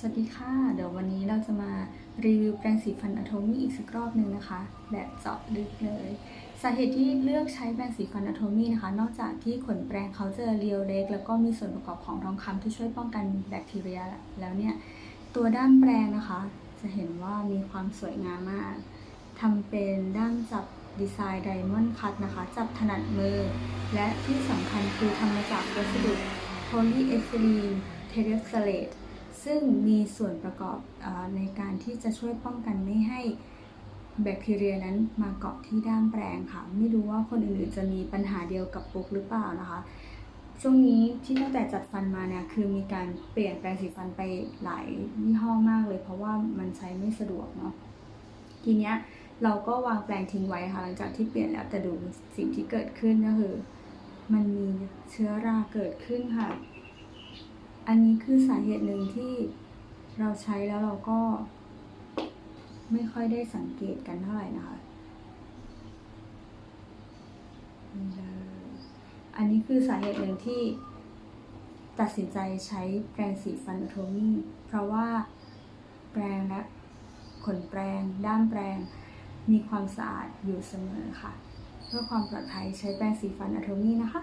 สวัสดีค่ะ เดี๋ยววันนี้เราจะมารีวิวแปรงสีฟันอะโทมี่อีกสักรอบหนึ่งนะคะ แบบเจาะลึกเลย สาเหตุที่เลือกใช้แปรงสีฟันอะโทมี่นะคะ นอกจากที่ขนแปรงเขาจะเรียวเล็ก แล้วก็มีส่วนประกอบของทองคำที่ช่วยป้องกันแบคทีเรียแล้วเนี่ย ตัวด้ามแปรงนะคะ จะเห็นว่ามีความสวยงามมากทำเป็นด้ามจับดีไซน์ไดมอนด์คัตนะคะ จับถนัดมือ และที่สำคัญคือทำมาจากวัสดุโพลีเอทิลีนเทเรสเลต ซึ่งมีส่วนประกอบอในการที่จะช่วยป้องกันไม่ให้แบคทีเรียนั้นมาเกาะที่ด้ามแปรงค่ะ ไม่รู้ว่าคนอื่นๆจะมีปัญหาเดียวกับปุ๊กหรือเปล่านะคะ ช่วงนี้ที่ตั้งแต่จัดฟันมาเนี่ยคือมีการเปลี่ยนแปรงสีฟันไปหลายยี่ห้อมากเลย เพราะว่ามันใช้ไม่สะดวกเนาะทีเนี้ยเราก็วางแปรงทิ้งไว้ค่ะหลังจากที่เปลี่ยนแล้วแต่ดูสิ่งที่เกิดขึ้นก็คือ มันมีเชื้อราเกิดขึ้นค่ะ อันนี้คือสาเหตุหนึ่งที่เราใช้แล้วเราก็ ไม่ค่อยได้สังเกตกันเท่าไหร่นะคะ อันนี้คือสาเหตุหนึ่งที่ตัดสินใจใช้แปรงสีฟันโทมี่เพราะว่าแปรงและขนแปรงด้ามแปรงมีความสะอาดอยู่เสมอค่ะ เพื่อความปลอดภัยใช้แปรงสีฟันอะโทมี่นะคะ